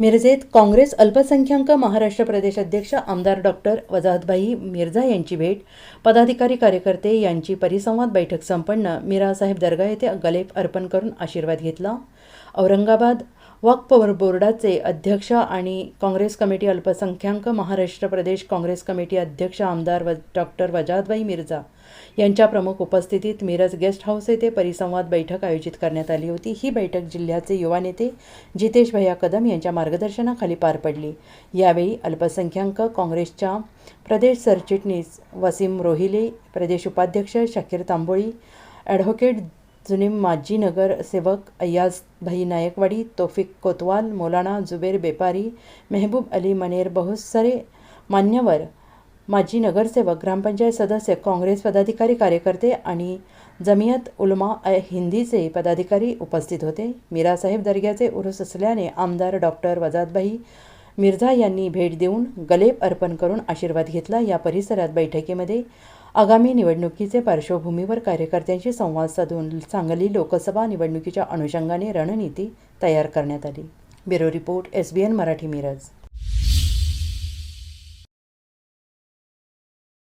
मिरजेत काँग्रेस अल्पसंख्याक महाराष्ट्र प्रदेश अध्यक्ष आमदार डॉक्टर वजाहतभाई मिर्झा यांची भेट. पदाधिकारी कार्यकर्ते यांची परिसंवाद बैठक संपन्न. मीरासाहेब दर्गा येथे गलेप अर्पण करून आशीर्वाद घेतला. औरंगाबाद वक्फ बोर्डाचे अध्यक्ष आणि काँग्रेस कमिटी अल्पसंख्याक महाराष्ट्र प्रदेश काँग्रेस कमिटी अध्यक्ष आमदार व डॉक्टर वजादबाई मिर्झा यांच्या प्रमुख उपस्थितीत मिरज गेस्ट हाऊस येथे परिसंवाद बैठक आयोजित करण्यात आली होती. ही बैठक जिल्ह्याचे युवा नेते जितेश भैया कदम यांच्या मार्गदर्शनाखाली पार पडली. यावेळी अल्पसंख्याक काँग्रेसच्या प्रदेश सरचिटणीस वसीम रोहिले प्रदेश उपाध्यक्ष शाकीर तांबोळी ॲडव्होकेट जुनीम माजी नगरसेवक अय्याज भाई नायकवाडी तोफिक कोतवाल मौलाना जुबेर बेपारी मेहबूब अली मनेर बहुसरे मान्यवर माजी नगरसेवक ग्रामपंचायत सदस्य काँग्रेस पदाधिकारी कार्यकर्ते आणि जमियत उलमा अ हिंदीचे पदाधिकारी उपस्थित होते. मीरासाहेब दर्ग्याचे उरुस असल्याने आमदार डॉक्टर वजादभाई मिर्झा यांनी भेट देऊन गलेप अर्पण करून आशीर्वाद घेतला. या परिसरात बैठकीमध्ये आगामी निवडणुकीचे पार्श्वभूमीवर कार्यकर्त्यांशी संवाद साधून सांगली लोकसभा निवडणुकीच्या अनुषंगाने रणनीती तयार करण्यात आली. Bureau report S B N Marathi Miraj.